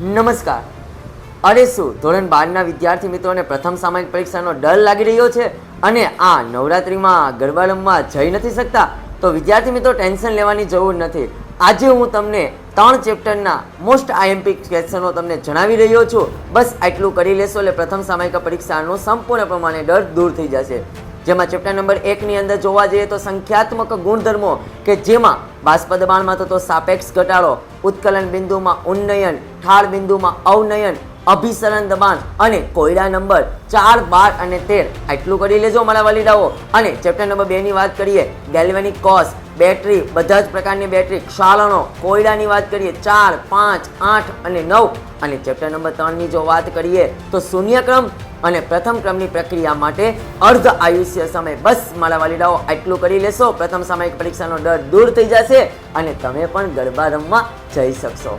નમસ્કાર. અરે શું, ધોરણ બારના વિદ્યાર્થી મિત્રોને પ્રથમ સામાયિક પરીક્ષાનો ડર લાગી રહ્યો છે અને આ નવરાત્રિમાં ગરબા રમવા જઈ નથી શકતા? તો વિદ્યાર્થી મિત્રો, ટેન્શન લેવાની જરૂર નથી. આજે હું તમને ત્રણ ચેપ્ટરના મોસ્ટ આઈએમપી ક્વેશ્ચનો તમને જણાવી રહ્યો છું. બસ આટલું કરી લેશો એટલે પ્રથમ સામાયિક પરીક્ષાનો સંપૂર્ણ પ્રમાણે ડર દૂર થઈ જશે. જેમાં ચેપ્ટર નંબર એકની અંદર જોવા જઈએ તો સંખ્યાત્મક ગુણધર્મો કે જેમાં બાષ્પ દબાણમાં થતો સાપેક્ષ ઘટાડો, ઉત્કલન બિંદુમાં ઉન્નયન, ઠાર બિંદુમાં અવનયન અભિસરણ દબાણ અને કોયડા નંબર ચાર, બાર અને તેર. આટલું કરી લેજો મારા વાલીડાઓ અને ચેપ્ટર નંબર બેની વાત કરીએ ગેલ્વેનિક કોસ બેટરી બધા જ પ્રકારની બેટરી ક્ષાલણો કોયડાની વાત કરીએ, ચાર, પાંચ, આઠ અને નવ. અને ચેપ્ટર નંબર ત્રણની જો વાત કરીએ, તો શૂન્યક્રમ અને પ્રથમ ક્રમની પ્રક્રિયા માટે અર્ધ આયુષ્ય સમય. બસ મારા વાલીડાઓ આટલું કરી લેશો. પ્રથમ સામાયિક પરીક્ષાનો ડર દૂર થઈ જશે અને તમે પણ ગરબા રમવા જઈ શકશો.